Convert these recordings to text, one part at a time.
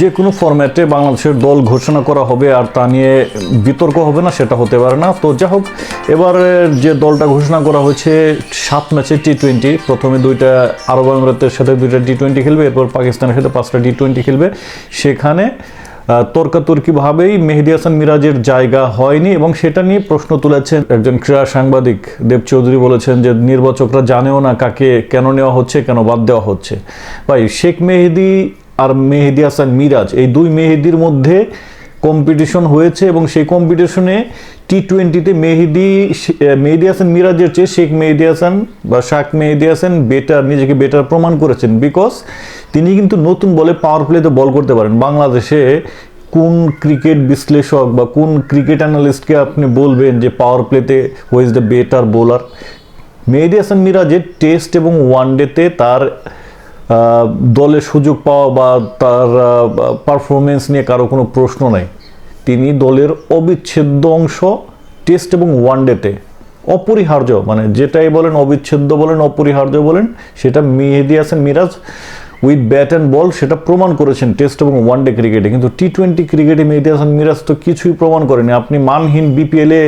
যে কোনো ফরম্যাটে বাংলাদেশের দল ঘোষণা করা হবে আর তা নিয়ে বিতর্ক হবে না, সেটা হতে পারে না। তো যা হোক, এবারে যে দলটা ঘোষণা করা হয়েছে, সাত ম্যাচে টি টোয়েন্টি প্রথমে দুইটা আরব আমিরাতের সাথে দুইটা টি টোয়েন্টি খেলবে, এরপর পাকিস্তানের সাথে পাঁচটা টি টোয়েন্টি খেলবে। সেখানে তর্কাতর্কিভাবেই মেহেদি হাসান মিরাজের জায়গা হয়নি এবং সেটা নিয়ে প্রশ্ন তুলেছেন একজন ক্রীড়া সাংবাদিক। দেব চৌধুরী বলেছেন যে, নির্বাচকরা জানেও না কাকে কেন নেওয়া হচ্ছে, কেন বাদ দেওয়া হচ্ছে। ভাই, শেখ মেহেদি আর মেহেদি হাসান মিরাজ। এই দুই মেহেদির মধ্যে কম্পিটিশন হয়েছে এবং সেই কম্পিটিশনে টি টোয়েন্টিতে মেহেদি মেহেদি হাসান মিরাজের চেয়ে শেখ মেহেদি হাসান বা শাক মেহেদি হাসান বেটার নিজেকে বেটার প্রমাণ করেছেন বিকজ তিনি কিন্তু নতুন বলে পাওয়ার প্লেতে বল করতে পারেন। বাংলাদেশে কোন ক্রিকেট বিশ্লেষক বা কোন ক্রিকেট অ্যানালিস্টকে আপনি বলবেন যে পাওয়ার প্লেতে who the better bowler Mehedi Hasan মিরাজের টেস্ট এবং ওয়ানডেতে তার আহ, দলে সুযোগ পাওয়া বা তার পারফরমেন্স নিয়ে কারও কোনো প্রশ্ন নাই। তিনি দলের অবিচ্ছেদ্য অংশ টেস্ট এবং ওয়ানডেতে অপরিহার্য মানে যেটাই বলেন, অবিচ্ছেদ্য বলেন, অপরিহার্য বলেন, সেটা Mehedi Hasan Miraz with bat and ball সেটা প্রমাণ করেছেন টেস্ট এবং ওয়ানডে ক্রিকেটে কিন্তু টি টোয়েন্টি ক্রিকেটে মেহেদি হাসান মিরাজ তো কিছুই প্রমাণ করেনি। আপনি মানহীন বিপিএলে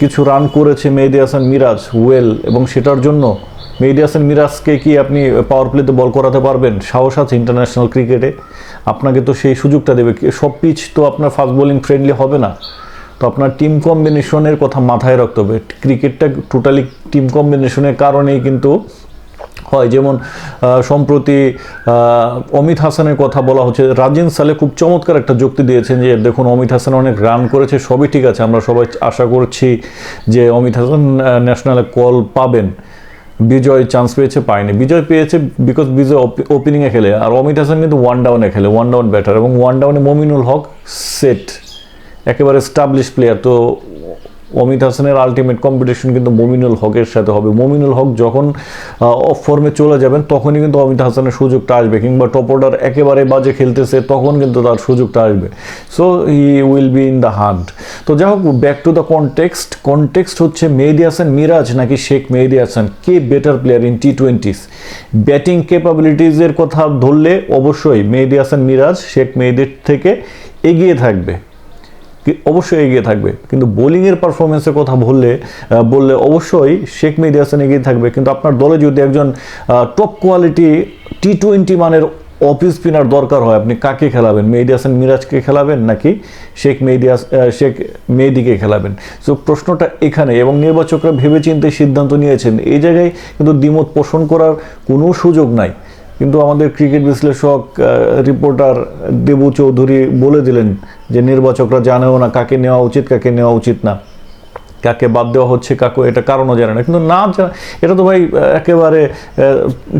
কিছু রান করেছে মেহেদি হাসান মিরাজ ওয়েল এবং সেটার জন্য মেহেদি হাসান মিরাজকে কি আপনি পাওয়ার প্লেতে বল করাতে পারবেন? সাহস আছে ইন্টারন্যাশনাল ক্রিকেটে আপনাকে তো সেই সুযোগটা দেবে। সব পিচ তো আপনার ফাস্ট বোলিং ফ্রেন্ডলি হবে না। তো আপনার টিম কম্বিনেশনের কথা মাথায় রাখতে হবে। ক্রিকেটটা টোটালি টিম কম্বিনেশনের কারণেই কিন্তু হয়। যেমন সম্প্রতি অমিত হাসানের কথা বলা হচ্ছে। রাজিন সালে খুব চমৎকার একটা যুক্তি দিয়েছেন যে, দেখুন, অমিত হাসান অনেক রান করেছে, সবই ঠিক আছে। আমরা সবাই আশা করছি যে অমিত হাসান ন্যাশনালে কল পাবেন। বিজয় চান্স পেয়েছে, পায়নি। বিজয় পেয়েছে বিকজ বিজয় ওপেনিংয়ে খেলে। আর অমিত হাসান কিন্তু ওয়ান ডাউনে খেলে ওয়ান ডাউন ব্যাটার এবং ওয়ান ডাউনে মমিনুল হক সেট একেবারে স্টাবলিশ প্লেয়ার তো অমিত হাসানের আলটিমেট কম্পিটিশন কিন্তু মমিনুল হকের সাথে হবে। মমিনুল হক যখন অফ ফর্মে চলে যাবেন, তখনই কিন্তু অমিত হাসানের সুযোগটা আসবে কিংবা টপ অর্ডার একেবারে বাজে খেলতেছে, তখন কিন্তু তার সুযোগটা আসবে। So he will be in the hunt তো যাই হোক back to the context context হচ্ছে মেহেদি হাসান মিরাজ নাকি শেখ মেহেদি হাসান? কে better player in T twenties batting ক্যাপাবিলিটিসের কথা ধরলে অবশ্যই মেহেদি হাসান মিরাজ শেখ মেহেদির থেকে এগিয়ে থাকবে। অবশ্যই এগিয়ে থাকবে। কিন্তু বোলিংয়ের পারফরমেন্সের কথা বললে বললে অবশ্যই শেখ মেহেদি হাসান এগিয়ে থাকবে। কিন্তু আপনার দলে যদি একজন টপ কোয়ালিটি টি টোয়েন্টি মানের অফিস স্পিনার দরকার হয়, আপনি কাকে খেলাবেন? মেহেদি হাসান মিরাজকে খেলাবেন নাকি শেখ মেহেদি শেখ মেহেদিকে খেলাবেন? সো প্রশ্নটা এখানে, এবং নির্বাচকরা ভেবেচিন্তে সিদ্ধান্ত নিয়েছেন। এই জায়গায় কিন্তু দ্বিমত পোষণ করার কোনো সুযোগ নাই। কিন্তু আমাদের ক্রিকেট বিশ্লেষক রিপোর্টার দেবু চৌধুরী বলে দিলেন যে নির্বাচকরা জানেও না কাকে নেওয়া উচিত, কাকে নেওয়া উচিত না। কাকে বাদ দেওয়া হচ্ছে, কাকে এটা কারণও জানে না। কিন্তু না জা- এটা তো ভাই একেবারে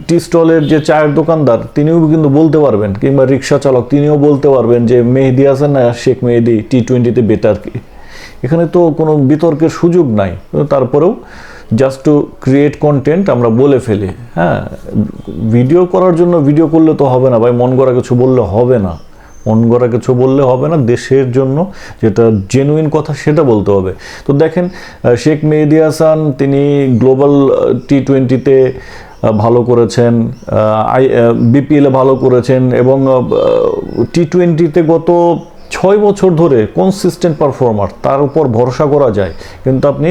টি স্টলের যে চায়ের দোকানদার, তিনিও কিন্তু বলতে পারবেন, কিংবা রিক্সা চালক, তিনিও বলতে পারবেন যে মেহেদি হাসান না, শেখ মেহেদি, টি টোয়েন্টিতে বেটার কি। এখানে তো কোনো বিতর্কের সুযোগ নাই। তারপরেও জাস্ট টু ক্রিয়েট কন্টেন্ট আমরা বলে ফেলি। হ্যাঁ ভিডিও করার জন্য ভিডিও করলে তো হবে না। ভাই, মন করা কিছু বললে হবে না। মন গড়া কিছু বললে হবে না। দেশের জন্য যেটা জেনুইন কথা সেটা বলতে হবে। তো দেখেন শেখ মেহেদি হাসান, তিনি গ্লোবাল টি টোয়েন্টিতে ভালো করেছেন আই বিপিএলে ভালো করেছেন এবং টি টোয়েন্টিতে গত ছয় বছর ধরে কনসিস্টেন্ট পারফর্মার তার উপর ভরসা করা যায়। কিন্তু আপনি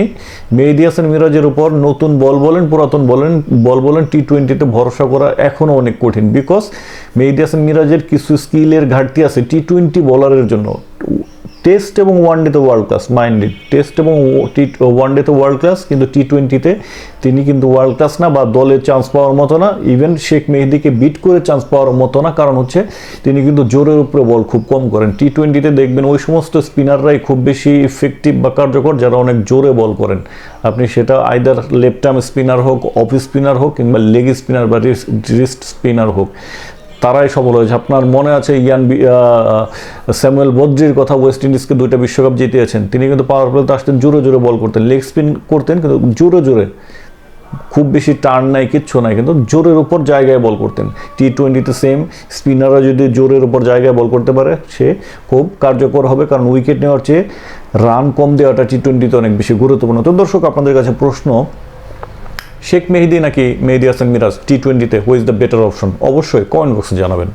মেহেদি হাসান মিরাজের উপর নতুন বল বলেন, পুরাতন বলেন, বল বলেন টি টোয়েন্টিতে ভরসা করা এখনও অনেক কঠিন। বিকজ মেহেদি হাসান মিরাজের কিছু স্কিলের ঘাটতি আছে টি টোয়েন্টি বলারের জন্য। টেস্ট এবং ওয়ান ওয়ানডেতে ওয়ার্ল্ড ক্লাস মাইন্ডেড টেস্ট এবং টি ওয়ান ওয়ানডেতে ওয়ার্ল্ড ক্লাস কিন্তু টি টোয়েন্টিতে তিনি কিন্তু ওয়ার্ল্ড ক্লাস না বা দলে চান্স পাওয়ার মতো না। ইভেন শেখ মেহেদিকে বিট করে চান্স পাওয়ার মতো না, কারণ হচ্ছে তিনি কিন্তু জোরের উপরে বল খুব কম করেন। টি টোয়েন্টিতে দেখবেন ওই সমস্ত স্পিনাররাই খুব বেশি ইফেক্টিভ বা কার্যকর, যারা অনেক জোরে বল করেন। আপনি সেটা আইদার লেফট আর্ম স্পিনার হোক অফ স্পিনার হোক কিংবা লেগ স্পিনার বা রিস্ট স্পিনার হোক। তারাই সফল হয়েছে। আপনার মনে আছে ইয়ান স্যামুয়েল বদ্রির কথা ওয়েস্ট ইন্ডিজকে দুইটা বিশ্বকাপ জিতিয়েছেন? তিনি কিন্তু পাওয়ার প্লেতে আসতেন, জোরে জোরে বল করতেন। লেগ স্পিন করতেন, কিন্তু জোরে জোরে। খুব বেশি টার্ন নাই, কিচ্ছু নাই, কিন্তু জোরের উপর জায়গায় বল করতেন। টি টোয়েন্টিতে সেম স্পিনাররা যদি জোরের উপর জায়গায় বল করতে পারে, সে খুব কার্যকর হবে, কারণ উইকেট নেওয়ার চেয়ে রান কম দেওয়াটা টি টোয়েন্টিতে অনেক বেশি গুরুত্বপূর্ণ। তো দর্শক, আপনাদের কাছে প্রশ্ন শেখ মেহেদি নাকি মেহেদি হাসান মিরাজ টি টোয়েন্টিতে who is the better option অবশ্যই কমেন্ট বক্সে জানাবেন।